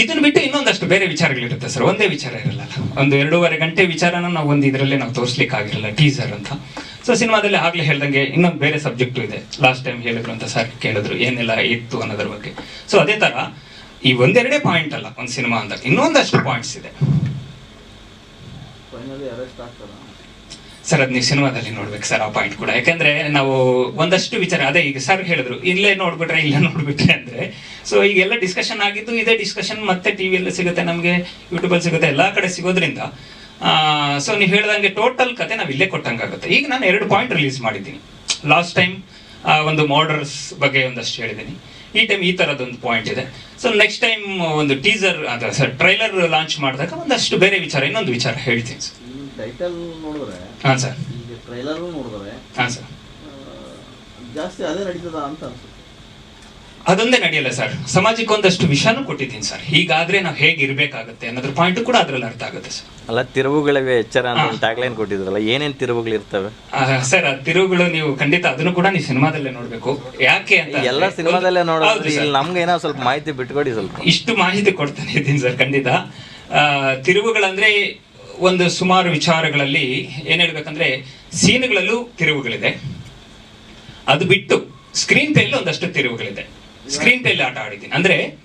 ಇದನ್ನ ಬಿಟ್ಟು ಇನ್ನೊಂದಷ್ಟು ಬೇರೆ ವಿಚಾರಗಳಿರುತ್ತೆ ಸರ್. ಒಂದೇ ವಿಚಾರ ಇರಲ್ಲ ಒಂದು ಎರಡೂವರೆ ಗಂಟೆ ವಿಚಾರನ ನಾವು ಒಂದು ಇದರಲ್ಲೇ ನಾವು ತೋರಿಸ್ಲಿಕ್ಕೆ ಆಗಿರಲ್ಲ ಟೀಸರ್ ಅಂತ. ಸೊ ಸಿನಿಮಾದಲ್ಲಿ ಆಗ್ಲೇ ಹೇಳ್ದಂಗೆ ಇನ್ನೊಂದು ಬೇರೆ ಸಬ್ಜೆಕ್ಟು ಇದೆ. ಲಾಸ್ಟ್ ಟೈಮ್ ಹೇಳಿದ್ರು ಅಂತ ಸರ್ ಕೇಳಿದ್ರು, ಏನೆಲ್ಲ ಇತ್ತು ಅನ್ನೋದ್ರ ಬಗ್ಗೆ. ಸೊ ಅದೇ ತರ ಈ ಒಂದೆರಡೇ ಪಾಯಿಂಟ್ ಅಲ್ಲ, ಒಂದು ಸಿನಿಮಾ ಅಂತ. ಇನ್ನೊಂದಷ್ಟು ಪಾಯಿಂಟ್ಸ್ ಇದೆ. ಸರ್ ಅದ್ ನೀವು ಸಿನಿಮಾದಲ್ಲಿ ನೋಡ್ಬೇಕು ಸರ್ ಆ ಪಾಯಿಂಟ್ ಕೂಡ. ಯಾಕಂದ್ರೆ ನಾವು ಒಂದಷ್ಟು ವಿಚಾರ, ಅದೇ ಈಗ ಸರ್ ಹೇಳಿದ್ರು, ಇಲ್ಲೇ ನೋಡ್ಬಿಟ್ರೆ ಇಲ್ಲೇ ನೋಡ್ಬಿಟ್ರೆ ಅಂದ್ರೆ ಸೊ ಈಗೆಲ್ಲ ಡಿಸ್ಕಷನ್ ಆಗಿದ್ದು ಇದೇ ಡಿಸ್ಕಷನ್ ಮತ್ತೆ ಟಿವಿಯಲ್ಲಿ ಸಿಗುತ್ತೆ, ನಮಗೆ ಯೂಟ್ಯೂಬಲ್ಲಿ ಸಿಗುತ್ತೆ, ಎಲ್ಲಾ ಕಡೆ ಸಿಗೋದ್ರಿಂದ. ಸೊ ನೀವು ಹೇಳ್ದಂಗೆ ಟೋಟಲ್ ಕತೆ ನಾವು ಇಲ್ಲೇ ಕೊಟ್ಟಂಗಾಗುತ್ತೆ. ಈಗ ನಾನು ಎರಡು ಪಾಯಿಂಟ್ ರಿಲೀಸ್ ಮಾಡಿದ್ದೀನಿ. ಲಾಸ್ಟ್ ಟೈಮ್ ಒಂದು ಮಾರ್ಡರ್ಸ್ ಬಗ್ಗೆ ಒಂದಷ್ಟು ಹೇಳಿದ್ದೀನಿ. ಈ ಟೈಮ್ ಈ ತರದೊಂದು ಪಾಯಿಂಟ್ ಇದೆ. ಸೊ ನೆಕ್ಸ್ಟ್ ಟೈಮ್ ಒಂದು ಟೀಸರ್ ಅದ ಸರ್ ಟ್ರೈಲರ್ ಲಾಂಚ್ ಮಾಡಿದಾಗ ಒಂದಷ್ಟು ಬೇರೆ ವಿಚಾರ, ಇನ್ನೊಂದು ವಿಚಾರ ಹೇಳ್ತೀನಿ ಸರ್ ಟೈಟಲ್ ನೋಡಿದ್ರೆ ಹಾಂ ಸರ್. ಈಗ ಟ್ರೈಲರು ನೋಡಿದ್ರೆ ಹಾಂ ಸರ್. ಜಾಸ್ತಿ ಅದೇ ನಡೀತದ ಅಂತ ಅನ್ಸುತ್ತೆ. ಅದೊಂದೇ ನಡೆಯಲ್ಲ ಸರ್. ಸಮಾಜಕ್ಕೆ ಒಂದಷ್ಟು ವಿಷಯನೂ ಕೊಟ್ಟಿದ್ದೀನಿ ಸರ್. ಹೀಗಾದ್ರೆ ನಾವು ಹೇಗೆ ಇರಬೇಕಾಗುತ್ತೆ ಅನ್ನೋದ್ರ ಪಾಯಿಂಟ್ ಕೂಡ ಅದ್ರಲ್ಲಿ ಅರ್ಥ ಆಗುತ್ತೆ ಸರ್. ಅಲ್ಲ ತಿರುವುಗಳಿವೆ ಎಚ್ಚರ ಅಂತ. ಟ್ಯಾಗ್ಲೈನ್ ಕೊಟ್ಟಿದ್ರಲ್ಲ ಏನೇನ್ ತಿರುವುಗಳು ಇರ್ತವೆ? ಸರ್ ಆ ತಿರುವುಗಳು ನೀವು ಖಂಡಿತ ಅದನ್ನು ಕೂಡ ನೀವು ಸಿನಿಮಾದಲ್ಲೇ ನೋಡ್ಬೇಕು. ಯಾಕೆ ಅಂತ ಎಲ್ಲ ಸಿನಿಮಾದಲ್ಲೇ ನೋಡೋದು. ಇಲ್ಲಿ ನಮ್ಗೆ ಏನೋ ಸ್ವಲ್ಪ ಮಾಹಿತಿ ಬಿಟ್ಕೊಡಿ ಸ್ವಲ್ಪ. ಇಷ್ಟು ಮಾಹಿತಿ ಕೊಡ್ತಾನೆ ಇದ್ದೀನಿ ಸರ್ ಖಂಡಿತ. ಆ, ತಿರುವುಗಳಂದ್ರೆ ಒಂದು ಸುಮಾರು ವಿಚಾರಗಳಲ್ಲಿ ಏನು ಹೇಳ್ಬೇಕಂದ್ರೆ ಸೀನ್ಗಳಲ್ಲೂ ತಿರುವುಗಳಿದೆ. ಅದು ಬಿಟ್ಟು ಸ್ಕ್ರೀನ್ ಪ್ಲೇಲಿ ಒಂದಷ್ಟು ತಿರುವುಗಳಿದೆ. ಸ್ಕ್ರೀನ್ ಪ್ಲೇಲಿ ಆಟ ಆಡಿದ್ದೀನಿ. ಅಂದ್ರೆ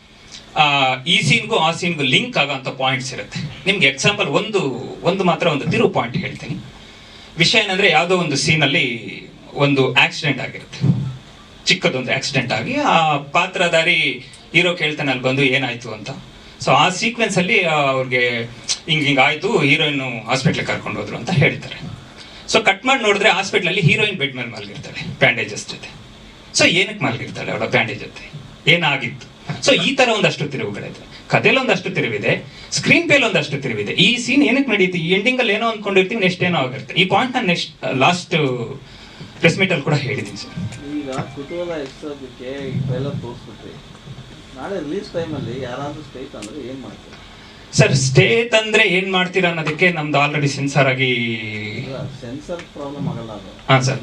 ಆ, ಈ ಸೀನ್ಗೂ ಆ ಸೀನ್ಗೂ ಲಿಂಕ್ ಆಗೋಂಥ ಪಾಯಿಂಟ್ಸ್ ಇರುತ್ತೆ. ನಿಮ್ಗೆ ಎಕ್ಸಾಂಪಲ್ ಒಂದು ಒಂದು ಮಾತ್ರ ಒಂದು ತಿರುವು ಪಾಯಿಂಟ್ ಹೇಳ್ತೀನಿ. ವಿಷಯ ಏನಂದ್ರೆ ಯಾವುದೋ ಒಂದು ಸೀನಲ್ಲಿ ಒಂದು ಆಕ್ಸಿಡೆಂಟ್ ಆಗಿರುತ್ತೆ. ಚಿಕ್ಕದೊಂದು ಆಕ್ಸಿಡೆಂಟ್ ಆಗಿ ಆ ಪಾತ್ರಧಾರಿ ಹೀರೋ ಕೇಳ್ತಾನೆ ಅಲ್ಲಿ ಬಂದು ಏನಾಯ್ತು ಅಂತ. ಸೊ ಆ ಸೀಕ್ವೆನ್ಸ್ ಅಲ್ಲಿ ಅವ್ರಿಗೆ ಹಿಂಗ್ ಹಿಂಗೆ ಆಯಿತು ಹೀರೋಯಿನ್ ಹಾಸ್ಪಿಟ್ಲಿಗೆ ಕರ್ಕೊಂಡು ಹೋದ್ರು ಅಂತ ಹೇಳ್ತಾರೆ. ಸೊ ಕಟ್ ಮಾಡಿ ನೋಡಿದ್ರೆ ಹಾಸ್ಪಿಟ್ಲಲ್ಲಿ ಹೀರೋಯಿನ್ ಬೆಡ್ ಮೇಲೆ ಮಲಗಿರ್ತಾಳೆ ಬ್ಯಾಂಡೇಜಸ್ ಜೊತೆ. ಸೊ ಏನಕ್ಕೆ ಮಲಗಿರ್ತಾಳೆ ಅವಳ ಬ್ಯಾಂಡೇಜ್ ಜೊತೆ? ಏನಾಗಿತ್ತು? ಸೊ ಈ ತರ ಒಂದಷ್ಟು ತಿರುವುಗಳಿದೆ. ಕಥೆಯಲ್ಲಿ ಒಂದಷ್ಟು ತಿರುವಿದೆ ಸ್ಕ್ರೀನ್ ಪೇಲ್ ಒಂದಷ್ಟು ತಿರುವಿದೆ. ಈ ಸೀನ್ ಏನಕ್ಕೆ ನಡೀತಿ? ಈ ಎಂಡಿಂಗ್ ಅಲ್ಲಿ ಏನೋ ಅನ್ಕೊಂಡಿರ್ತೀವಿ ನೆಕ್ಸ್ಟ್ ಏನೋ ಆಗಿರುತ್ತೆ. ಈ ಪಾಯಿಂಟ್ ನಾನು ನೆಕ್ಸ್ಟ್ ಲಾಸ್ಟ್ ಪ್ರೆಸ್ ಮೀಟ್ ಅಲ್ಲಿ ಕೂಡ ಹೇಳಿದ್ದೀನಿ ಸರ್. ಈಗ ಕುತೂಹಲ ಎಷ್ಟೋದಕ್ಕೆ ಇವೆಲ್ಲ ತೋರಿಸ್ಬಿಟ್ರಿ. ನಾಳೆ ರಿಲೀಸ್ ಟೈಮಲ್ಲಿ ಯಾರಾದರೂ ಸ್ಟೇಟ್ ಅಂದರೆ ಏನು ಮಾಡ್ತಾರೆ? ಸರ್ ಸ್ಟೇ ತಂದ್ರೆ ಏನ್ ಮಾಡ್ತೀರಾ ಅನ್ನೋದಕ್ಕೆ ನಮ್ದು ಆಲ್ರೆಡಿ ಸೆನ್ಸರ್ ಆಗಿ ಸೆನ್ಸರ್ ಪ್ರಾಬ್ಲಮ್ ಆಗಲ್ಲ ಅದು. ಹಾ, ಸರ್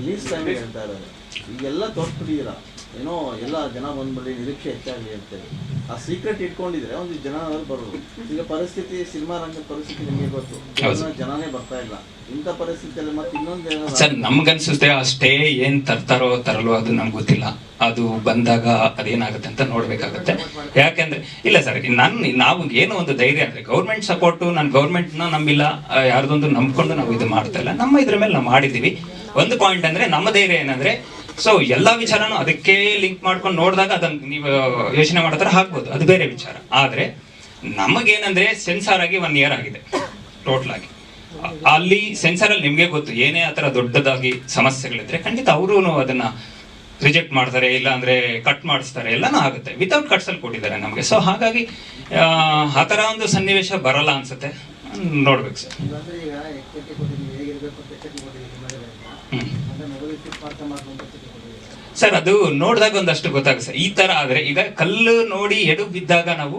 ಈಗೆಲ್ಲ ತೋರಿಸ್ಬಿಟ್ಟಿದ್ದೀರಾ? ಏನೋ ಎಲ್ಲ ಜನ ಬಂದ್ಬಿಡಿ ನಿರೀಕ್ಷೆ ಹೆಚ್ಚಾಗಿ ಹೇಳ್ತೇವೆ ಆ ಸೀಕ್ರೆಟ್ ಇಟ್ಕೊಂಡಿದ್ರೆ ಒಂದು ಜನ ಬರೋದು ಈಗ ಪರಿಸ್ಥಿತಿ ಸಿನಿಮಾ ರಂಗದ ಪರಿಸ್ಥಿತಿ ನಿಮಗೆ ಗೊತ್ತು. ಜನನೇ ಬರ್ತಾ ಇಲ್ಲ. ಇಂಥ ಪರಿಸ್ಥಿತಿಯಲ್ಲಿ ಮತ್ತೆ ಇನ್ನೊಂದು ಸರ್ ನಮ್ಗನ್ಸುತ್ತೆ ಆ ಸ್ಟೇ ಏನ್ ತರ್ತಾರೋ ತರಲೋ ಅದು ನಮ್ಗೆ ಗೊತ್ತಿಲ್ಲ. ಅದು ಬಂದಾಗ ಅದೇನಾಗುತ್ತೆ ಅಂತ ನೋಡ್ಬೇಕಾಗತ್ತೆ. ಯಾಕೆಂದ್ರೆ ಇಲ್ಲ ಸರ್ ನನ್ ನಾವು ಏನು ಒಂದು ಧೈರ್ಯ ಅಂದ್ರೆ ಗೌರ್ಮೆಂಟ್ ಸಪೋರ್ಟು ನಾನು ಗೌರ್ಮೆಂಟ್ನ ನಂಬಿಲ್ಲ ಯಾರ್ದೊಂದು ನಂಬ್ಕೊಂಡು ನಾವು ಇದು ಮಾಡ್ತಾ ಇಲ್ಲ. ನಮ್ಮ ಇದ್ರ ಮೇಲೆ ನಾವು ಮಾಡಿದೀವಿ ಒಂದು ಪಾಯಿಂಟ್ ಅಂದ್ರೆ ನಮ್ಮ ಧೈರ್ಯ ಏನಂದ್ರೆ ಸೊ ಎಲ್ಲಾ ವಿಚಾರನೂ ಅದಕ್ಕೆ ಲಿಂಕ್ ಮಾಡ್ಕೊಂಡು ನೋಡಿದಾಗ ಅದನ್ನ ನೀವು ಯೋಚನೆ ಮಾಡೋ ಹಾಕ್ಬೋದು ಅದು ಬೇರೆ ವಿಚಾರ. ಆದ್ರೆ, ನಮಗೇನಂದ್ರೆ ಸೆನ್ಸಾರ್ ಆಗಿ ಒನ್ ಇಯರ್ ಆಗಿದೆ. ಟೋಟಲ್ ಆಗಿ. ಅಲ್ಲಿ ಸೆನ್ಸಾರ್ ಅಲ್ಲಿ ನಿಮ್ಗೆ ಗೊತ್ತು, ಏನೇ ಆತರ ದೊಡ್ಡದಾಗಿ ಸಮಸ್ಯೆಗಳಿದ್ರೆ ಖಂಡಿತ ಅವರು ಅದನ್ನ ರಿಜೆಕ್ಟ್ ಮಾಡ್ತಾರೆ ಇಲ್ಲ ಅಂದ್ರೆ ಕಟ್ ಮಾಡಿಸ್ತಾರೆ, ಎಲ್ಲಾನು ಆಗುತ್ತೆ. ವಿತೌಟ್ ಕಟ್ಸ್ ಅಲ್ಲಿ ಕೊಟ್ಟಿದ್ದಾರೆ ನಮಗೆ. ಸೊ ಹಾಗಾಗಿ ಆತರ ಒಂದು ಸನ್ನಿವೇಶ ಬರಲ್ಲ ಅನ್ಸುತ್ತೆ. ನೋಡ್ಬೇಕು ಸರ್. ಸರ್ ಅದು ನೋಡಿದಾಗ ಒಂದಷ್ಟು ಗೊತ್ತಾಗುತ್ತೆ ಸರ್. ಈ ತರ ಆದ್ರೆ ಈಗ ಕಲ್ಲು ನೋಡಿ ಎಡು ಬಿದ್ದಾಗ ನಾವು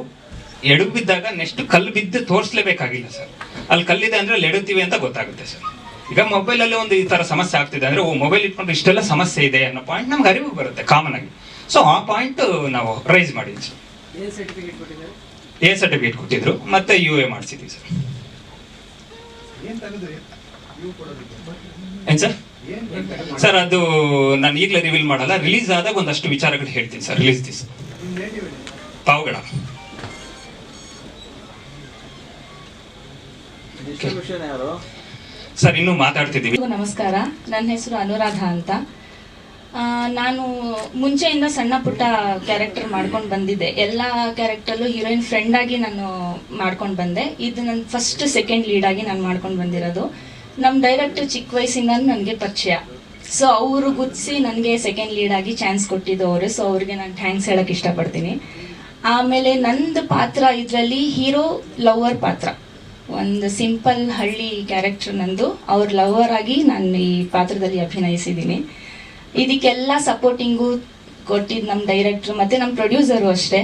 ಎಡು ಬಿದ್ದಾಗ ನೆಕ್ಸ್ಟ್ ಕಲ್ಲು ಬಿದ್ದು ತೋರಿಸ್ಲೇಬೇಕಾಗಿಲ್ಲ ಸರ್. ಅಲ್ಲಿ ಕಲ್ಲಿದೆ ಅಂದ್ರೆ ಅಲ್ಲಿ ಎಡುತ್ತೀವಿ ಅಂತ ಗೊತ್ತಾಗುತ್ತೆ ಸರ್. ಈಗ ಮೊಬೈಲ್ ಅಲ್ಲಿ ಒಂದು ಈ ತರ ಸಮಸ್ಯೆ ಆಗ್ತಿದೆ ಅಂದ್ರೆ ಓ ಮೊಬೈಲ್ ಇಟ್ಕೊಂಡು ಇಷ್ಟೆಲ್ಲ ಸಮಸ್ಯೆ ಇದೆ ಅನ್ನೋ ಪಾಯಿಂಟ್ ನಮ್ಗೆ ಅರಿವು ಬರುತ್ತೆ ಕಾಮನ್ ಆಗಿ. ಸೊ ಆ ಪಾಯಿಂಟ್ ನಾವು ರೈಸ್ ಮಾಡಿದ್ವಿ ಸರ್. ಎ ಸರ್ಟಿಫಿಕೇಟ್ ಕೊಟ್ಟಿದ್ರು. ಮತ್ತೆ ಯು ಎ ಮಾಡಿಸಿದ್ವಿ ಸರ್. ಏನು ಸರ್? ಸರ್ ಅದು ನಾನು ಈಗಲೇ ರಿವೀಲ್ ಮಾಡಲ್ಲ. ರಿಲೀಸ್ ಆದಾಗ ಒಂದಷ್ಟು ವಿಚಾರಗಳು ಹೇಳ್ತೀನಿ sir release this Pavagada. Sir ಇನ್ನು ಮಾತಾಡ್ತಿದ್ದೀವಿ. ನಮಸ್ಕಾರ. ನನ್ನ ಹೆಸರು ಅನುರಾಧ ಅಂತ. ನಾನು ಮುಂಚೆಯಿಂದ ಸಣ್ಣ ಪುಟ್ಟ ಕ್ಯಾರೆಕ್ಟರ್ ಮಾಡ್ಕೊಂಡು ಬಂದಿದ್ದೆ. ಎಲ್ಲ ಕ್ಯಾರೆಕ್ಟರ್ಲು ಹೀರೋಯಿನ್ ಫ್ರೆಂಡ್ ಆಗಿ ನಾನು ಮಾಡ್ಕೊಂಡು ಬಂದೆ. ಇದು ನನ್ನ ಫಸ್ಟ್ ಸೆಕೆಂಡ್ ಲೀಡ್ ಆಗಿ ನಾನು ಮಾಡ್ಕೊಂಡು ಬಂದಿರೋದು. ನಮ್ಮ ಡೈರೆಕ್ಟರ್ ಚಿಕ್ಕ ವಯಸ್ಸಿಂದ ನನಗೆ ಪರಿಚಯ. ಸೊ ಅವರು ಗುತ್ಸಿ ನನಗೆ ಸೆಕೆಂಡ್ ಲೀಡ್ ಆಗಿ ಚಾನ್ಸ್ ಕೊಟ್ಟಿದ್ದು ಅವರು. ಸೊ ಅವ್ರಿಗೆ ನಾನು ಥ್ಯಾಂಕ್ಸ್ ಹೇಳಕ್ಕೆ ಇಷ್ಟಪಡ್ತೀನಿ. ಆಮೇಲೆ ನಂದು ಪಾತ್ರ ಇದರಲ್ಲಿ ಹೀರೋ ಲವರ್ ಪಾತ್ರ. ಒಂದು ಸಿಂಪಲ್ ಹಳ್ಳಿ ಕ್ಯಾರೆಕ್ಟರ್ ನಂದು. ಅವ್ರ ಲವರ್ ಆಗಿ ನಾನು ಈ ಪಾತ್ರದಲ್ಲಿ ಅಭಿನಯಿಸಿದ್ದೀನಿ. ಇದಕ್ಕೆಲ್ಲ ಸಪೋರ್ಟಿಂಗು ಕೊಟ್ಟಿದ್ದು ನಮ್ಮ ಡೈರೆಕ್ಟ್ರು ಮತ್ತು ನಮ್ಮ ಪ್ರೊಡ್ಯೂಸರು ಅಷ್ಟೇ.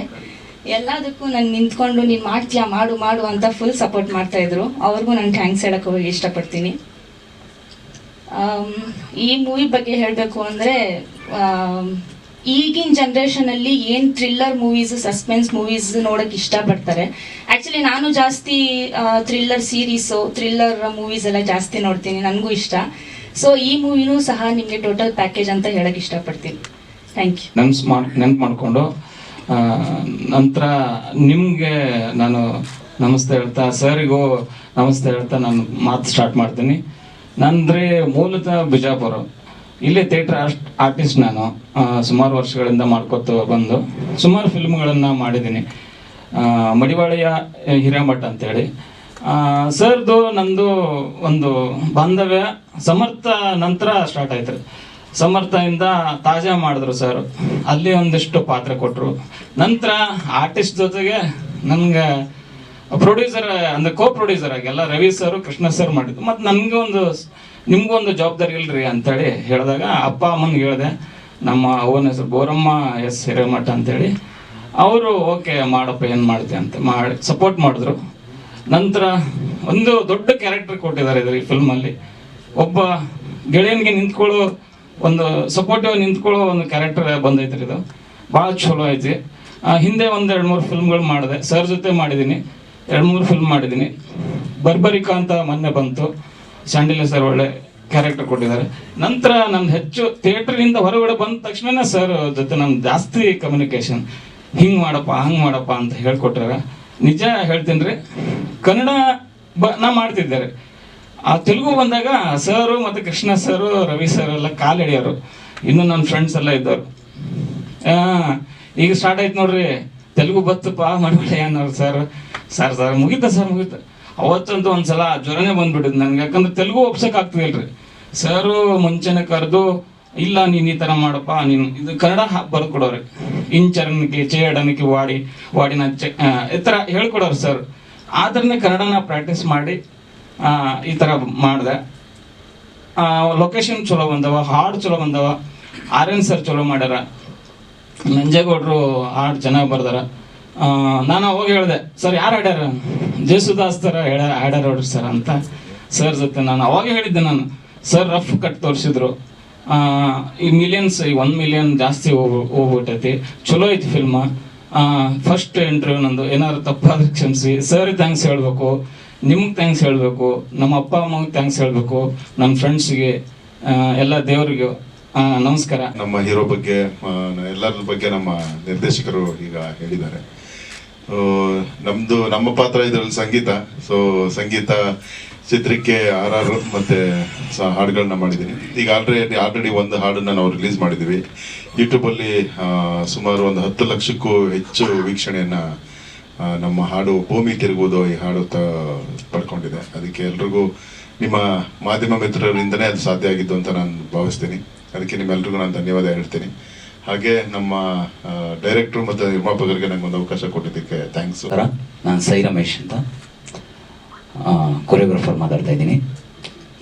ಎಲ್ಲದಕ್ಕೂ ನಾನು ನಿಂತ್ಕೊಂಡು ನೀನು ಮಾಡ್ತೀಯಾ, ಮಾಡು ಮಾಡು ಅಂತ ಫುಲ್ ಸಪೋರ್ಟ್ ಮಾಡ್ತಾ ಇದ್ರು. ಅವ್ರಿಗೂ ನಾನು ಥ್ಯಾಂಕ್ಸ್ ಹೇಳಕ್ಕೆ ಹೋಗಿ ಇಷ್ಟಪಡ್ತೀನಿ. ಈ ಮೂವಿ ಬಗ್ಗೆ ಹೇಳಬೇಕು ಅಂದರೆ ಈಗಿನ ಜನ್ರೇಷನಲ್ಲಿ ಏನು ಥ್ರಿಲ್ಲರ್ ಮೂವೀಸ್ ಸಸ್ಪೆನ್ಸ್ ಮೂವೀಸ್ ನೋಡೋಕೆ ಇಷ್ಟಪಡ್ತಾರೆ. ಆ್ಯಕ್ಚುಲಿ ನಾನು ಜಾಸ್ತಿ ಥ್ರಿಲ್ಲರ್ ಸೀರೀಸು ಥ್ರಿಲ್ಲರ್ ಮೂವೀಸ್ ಎಲ್ಲ ಜಾಸ್ತಿ ನೋಡ್ತೀನಿ, ನನಗೂ ಇಷ್ಟ. ಸೊ ಈ ಮೂವಿನೂ ಸಹ ನಿಮಗೆ ಟೋಟಲ್ ಪ್ಯಾಕೇಜ್ ಅಂತ ಹೇಳಕ್ಕೆ ಇಷ್ಟಪಡ್ತೀನಿ. ಥ್ಯಾಂಕ್ ಯು ನೆನ್ಸ್ ಮಾಡಿ, ನೆನ್ಪು ಮಾಡಿಕೊಂಡು ನಂತರ ನಿಮಗೆ ನಾನು ನಮಸ್ತೆ ಹೇಳ್ತಾ, ಸರಿಗೂ ನಮಸ್ತೆ ಹೇಳ್ತಾ ನಾನು ಮಾತು ಸ್ಟಾರ್ಟ್ ಮಾಡ್ತೀನಿ. ನಂದ್ರೆ ಮೂಲತಃ ಬಿಜಾಪುರ. ಇಲ್ಲಿ ಥಿಯೇಟರ್ ಆರ್ಟಿಸ್ಟ್ ನಾನು ಸುಮಾರು ವರ್ಷಗಳಿಂದ ಮಾಡ್ಕೊತ ಬಂದು, ಸುಮಾರು ಫಿಲ್ಮ್ಗಳನ್ನು ಮಾಡಿದ್ದೀನಿ. ಮಡಿವಾಳೆಯ ಹಿರೇಮಠ ಅಂತೇಳಿ. ಸರ್ದು ನಂದು ಒಂದು ಬಾಂಧವ್ಯ, ಸಮರ್ಥ ನಂತರ ಸ್ಟಾರ್ಟ್ ಆಯ್ತು. ಸಮರ್ಥದಿಂದ ತಾಜಾ ಮಾಡಿದ್ರು ಸರ್ ಅಲ್ಲಿ ಒಂದಿಷ್ಟು ಪಾತ್ರ ಕೊಟ್ಟರು ನಂತರ ಆರ್ಟಿಸ್ಟ್ ಜೊತೆಗೆ ನನ್ಗೆ ಪ್ರೊಡ್ಯೂಸರ್ ಅಂದ್ರೆ ಕೋ ಪ್ರೊಡ್ಯೂಸರ್ ಆಗಿ ಎಲ್ಲ ರವಿ ಸರ್ ಕೃಷ್ಣ ಸರ್ ಮಾಡಿದ್ರು ಮತ್ತು ನನಗೆ ಒಂದು ನಿಮ್ಗೂ ಒಂದು ಜವಾಬ್ದಾರಿ ಇಲ್ರಿ ಅಂತೇಳಿ ಹೇಳಿದಾಗ ಅಪ್ಪ ಅಮ್ಮನಿಗೆ ಹೇಳಿದೆ, ನಮ್ಮ ಅವನ ಹೆಸರು ಬೋರಮ್ಮ ಎಸ್ ಹಿರೇಮಠ ಅಂತೇಳಿ. ಅವರು, ಓಕೆ ಮಾಡಪ್ಪ, ಏನು ಮಾಡ್ತೀಯ ಅಂತ ಮಾಡಿ ಸಪೋರ್ಟ್ ಮಾಡಿದ್ರು. ನಂತರ ಒಂದು ದೊಡ್ಡ ಕ್ಯಾರೆಕ್ಟರ್ ಕೊಟ್ಟಿದ್ದಾರೆ ಇದ್ರ ಈ ಫಿಲ್ಮಲ್ಲಿ ಒಬ್ಬ ಗೆಳೆಯನಿಗೆ ನಿಂತ್ಕೊಳ್ಳೋ ಒಂದು ಸಪೋರ್ಟಿವ್ ನಿಂತ್ಕೊಳ್ಳೋ ಒಂದು ಕ್ಯಾರೆಕ್ಟರ್ ರೀ ಇದು. ಭಾಳ ಚಲೋ ಐತಿ ಹಿಂದೆ ಒಂದು ಎರಡು ಮೂರು ಫಿಲ್ಮ್ಗಳು ಮಾಡಿದೆ. ಸರ್ ಜೊತೆ ಮಾಡಿದ್ದೀನಿ ಎರಡು ಮೂರು ಫಿಲ್ಮ್ ಮಾಡಿದ್ದೀನಿ ಬರ್ಬರಿಕಾ ಅಂತ ಮೊನ್ನೆ ಬಂತು. ಸ್ಯಾಂಡಿಲೆ ಸರ್ ಒಳ್ಳೆ ಕ್ಯಾರೆಕ್ಟರ್ ಕೊಟ್ಟಿದ್ದಾರೆ. ನಂತರ ನಮ್ದು ಹೆಚ್ಚು ಥಿಯೇಟ್ರಿಂದ ಹೊರಗಡೆ ಬಂದ ತಕ್ಷಣ ಸರ್ ಜೊತೆ ನಮ್ಮ ಜಾಸ್ತಿ ಕಮ್ಯುನಿಕೇಷನ್ ಹಿಂಗೆ ಮಾಡಪ್ಪ, ಹಂಗೆ ಮಾಡಪ್ಪ ಅಂತ ಹೇಳ್ಕೊಟ್ರಾಗ ನಿಜ ಹೇಳ್ತೀನಿ ರೀ. ಕನ್ನಡ ಬ ನಾ ಮಾಡ್ತಿದ್ದಾರೆ ಆ ತೆಲುಗು ಬಂದಾಗ ಸರು ಮತ್ತು ಕೃಷ್ಣ ಸರು, ರವಿ ಸರ್ ಎಲ್ಲ ಕಾಲು ಹಿಡಿಯೋರು ಇನ್ನೂ ನನ್ನ ಫ್ರೆಂಡ್ಸ್ ಎಲ್ಲ ಇದ್ದವರು. ಈಗ ಸ್ಟಾರ್ಟ್ ಆಯ್ತು ನೋಡ್ರಿ. ತೆಲುಗು ಬತ್ತಪ್ಪ ಮಾಡ್ಬೇಡಿ ಅನ್ನೋರು ಸರ್. ಸರ್ ಸರ್, ಮುಗಿತ, ಸರ್, ಮುಗೀತ. ಅವತ್ತಂತೂ ಒಂದ್ಸಲ ಜ್ವರನೇ ಬಂದ್ಬಿಟ್ಟಿದ್ ನನ್ಗೆ. ಯಾಕಂದ್ರೆ ತೆಲುಗು ಒಪ್ಸಕ್ ಆಗ್ತಿದಿಲ್ರಿ ಸರು ಮುಂಚೆನೆ ಕರೆದು, ಇಲ್ಲ, ನೀನು ಈ ತರ ಮಾಡಪ್ಪ, ನೀನು ಇದು ಕನ್ನಡ ಬರ್ದು ಕೊಡೋರಿ. ಇಂಚರಣಿಕೆ ಚೇಡನಿಕೆ ವಾಡಿ, ವಾಡಿನ ಚೆ ಈ ಥರ ಹೇಳ್ಕೊಡೋರು ಸರ್. ಆದ್ರನೇ ಕನ್ನಡನ ಪ್ರಾಕ್ಟೀಸ್ ಮಾಡಿ ಈ ಥರ ಮಾಡಿದೆ. ಲೊಕೇಶನ್ ಚಲೋ ಬಂದವ, ಹಾಡು ಚಲೋ ಬಂದವ ಆರ್ಯನ್ ಸರ್ ಚಲೋ ಮಾಡ್ಯಾರ. ನಂಜೇಗೌಡರು ಹಾಡು ಚೆನ್ನಾಗಿ ಬರ್ದಾರ. ನಾನು ಅವಾಗ ಹೇಳಿದೆ, ಸರ್, ಯಾರು ಹಾಡ್ಯಾರ? ಜೇಸುದಾಸ್ ಥರ ಹೇಳ ಹಾಡ್ಯಾರ ನೋಡ್ರಿ ಸರ್ ಅಂತ. ಸರ್ ಜೊತೆ ನಾನು ಅವಾಗ ಹೇಳಿದ್ದೆ ನಾನು. ಸರ್ ರಫ್ ಕಟ್ ತೋರಿಸಿದ್ರು. ಈ ಮಿಲಿಯನ್ಸ್ ಈ ಒನ್ ಮಿಲಿಯನ್ ಜಾಸ್ತಿ ಹೋಗ್, ಹೋಗ್ಬಿಟ್ಟೈತಿ. ಚಲೋ ಐತಿ ಫಿಲ್ಮ ಫಸ್ಟ್ ಇಂಟರ್ವ್ಯೂ ನಂದು ಏನಾದ್ರು ತಪ್ಪಾದ್ರೆ ಕ್ಷಮಿಸಿ. ಸರ್ ಥ್ಯಾಂಕ್ಸ್ ಹೇಳಬೇಕು. ನಿಮ್ಗೆ ಥ್ಯಾಂಕ್ಸ್ ಹೇಳಬೇಕು, ನಮ್ಮ ಅಪ್ಪ, ಅಮ್ಮಗೆ ಥ್ಯಾಂಕ್ಸ್ ಹೇಳಬೇಕು ನಮ್ಮ ಫ್ರೆಂಡ್ಸ್ಗೆ ಎಲ್ಲ ದೇವರಿಗೆ ನಮಸ್ಕಾರ. ನಮ್ಮ ಹೀರೋ ಬಗ್ಗೆ ಎಲ್ಲರ ಬಗ್ಗೆ ನಮ್ಮ ನಿರ್ದೇಶಕರು ಈಗ ಹೇಳಿದ್ದಾರೆ. ನಮ್ಮದು ನಮ್ಮ ಪಾತ್ರ ಇದರಲ್ಲಿ ಸಂಗೀತ. ಸೊ ಸಂಗೀತ ಚಿತ್ರಕ್ಕೆ ಆರ್ ಆರ್ ಮತ್ತೆ ಹಾಡುಗಳನ್ನ ಮಾಡಿದ್ದೀನಿ ಈಗ ಆಲ್ರೆಡಿ ಆಲ್ರೆಡಿ ಒಂದು ಹಾಡನ್ನ ನಾವು ರಿಲೀಸ್ ಮಾಡಿದ್ದೀವಿ ಯೂಟ್ಯೂಬಲ್ಲಿ ಸುಮಾರು ಒಂದು ಹತ್ತು ಲಕ್ಷಕ್ಕೂ ಹೆಚ್ಚು ವೀಕ್ಷಣೆಯನ್ನು ನಮ್ಮ ಹಾಡು ಭೂಮಿ ತಿರುಗುವುದು ಈ ಹಾಡು ತ ಪಡ್ಕೊಂಡಿದೆ. ಅದಕ್ಕೆ ಎಲ್ರಿಗೂ ನಿಮ್ಮ ಮಾಧ್ಯಮ ಮಿತ್ರರಿಂದನೇ ಅದು ಸಾಧ್ಯ ಆಗಿದ್ದು ಅಂತ ನಾನು ಭಾವಿಸ್ತೀನಿ. ಅದಕ್ಕೆ ನಿಮ್ಮೆಲ್ರಿಗೂ ನಾನು ಧನ್ಯವಾದ ಹೇಳ್ತೀನಿ. ಹಾಗೆ ನಮ್ಮ ಡೈರೆಕ್ಟ್ರು ಮತ್ತು ನಿರ್ಮಾಪಕರಿಗೆ ನಂಗೆ ಒಂದು ಅವಕಾಶ ಕೊಟ್ಟಿದ್ದಕ್ಕೆ ಥ್ಯಾಂಕ್ಸ್. ನಾನು ಸೈ ರಮೇಶ್ ಅಂತ ಕೊರಿಯೋಗ್ರಾಫರ್ ಮಾತಾಡ್ತಾ ಇದ್ದೀನಿ.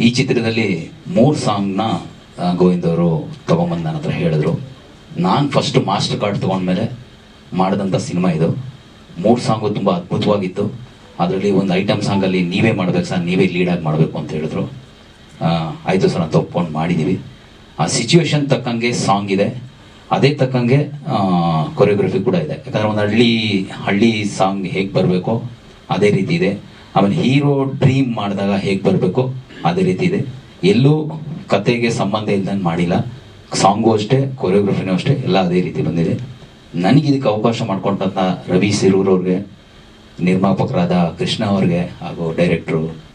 ಈ ಚಿತ್ರದಲ್ಲಿ ಮೂರು ಸಾಂಗ್ನ ಗೋವಿಂದ್ ಅವರು ತೊಗೊಂಬಂದು ನನ್ನ ಹತ್ರ ಹೇಳಿದ್ರು. ನಾನು ಫಸ್ಟ್ ಮಾಸ್ಟರ್ ಕಾರ್ಡ್ ತೊಗೊಂಡ್ಮೇಲೆ ಮಾಡಿದಂಥ ಸಿನಿಮಾ ಇದು. ಮೂರು ಸಾಂಗು ತುಂಬ ಅದ್ಭುತವಾಗಿತ್ತು. ಅದರಲ್ಲಿ ಒಂದು ಐಟಮ್ ಸಾಂಗಲ್ಲಿ ನೀವೇ ಮಾಡ್ಬೇಕು, ಸರ್. ನೀವೇ ಲೀಡಾಗಿ ಮಾಡಬೇಕು ಅಂತ ಹೇಳಿದ್ರು. ಆಯಿತು ಸರ್ ಅಂತ ಒಪ್ಕೊಂಡು ಮಾಡಿದ್ದೀವಿ ಆ ಸಿಚುವೇಶನ್ ತಕ್ಕಂಗೆ ಸಾಂಗ್ ಇದೆ. ಅದೇ ತಕ್ಕಂಗೆ ಕೊರಿಯೋಗ್ರಫಿ ಕೂಡ ಇದೆ. ಯಾಕಂದರೆ ಒಂದು ಹಳ್ಳಿ ಹಳ್ಳಿ ಸಾಂಗ್ ಹೇಗೆ ಬರಬೇಕು ಅದೇ ರೀತಿ ಇದೆ. ಆಮೇಲೆ ಹೀರೋ ಡ್ರೀಮ್ ಮಾಡಿದಾಗ ಹೇಗೆ ಬರಬೇಕು ಅದೇ ರೀತಿ ಇದೆ. ಎಲ್ಲೂ ಕತೆಗೆ ಸಂಬಂಧ ಇಲ್ದಂಗೆ ಮಾಡಿಲ್ಲ. ಸಾಂಗು ಅಷ್ಟೇ ಕೊರಿಯೋಗ್ರಫಿನೂ ಅಷ್ಟೇ, ಎಲ್ಲ ಅದೇ ರೀತಿ ಬಂದಿದೆ. ನನಗೆ ಇದಕ್ಕೆ ಅವಕಾಶ ಮಾಡಿಕೊಂಡಂಥ ರವಿ ಸಿರೂರ್ ಅವ್ರಿಗೆ ನಿರ್ಮಾಪಕರಾದ ಕೃಷ್ಣ ಅವ್ರಿಗೆ ಹಾಗೂ ಡೈರೆಕ್ಟ್ರು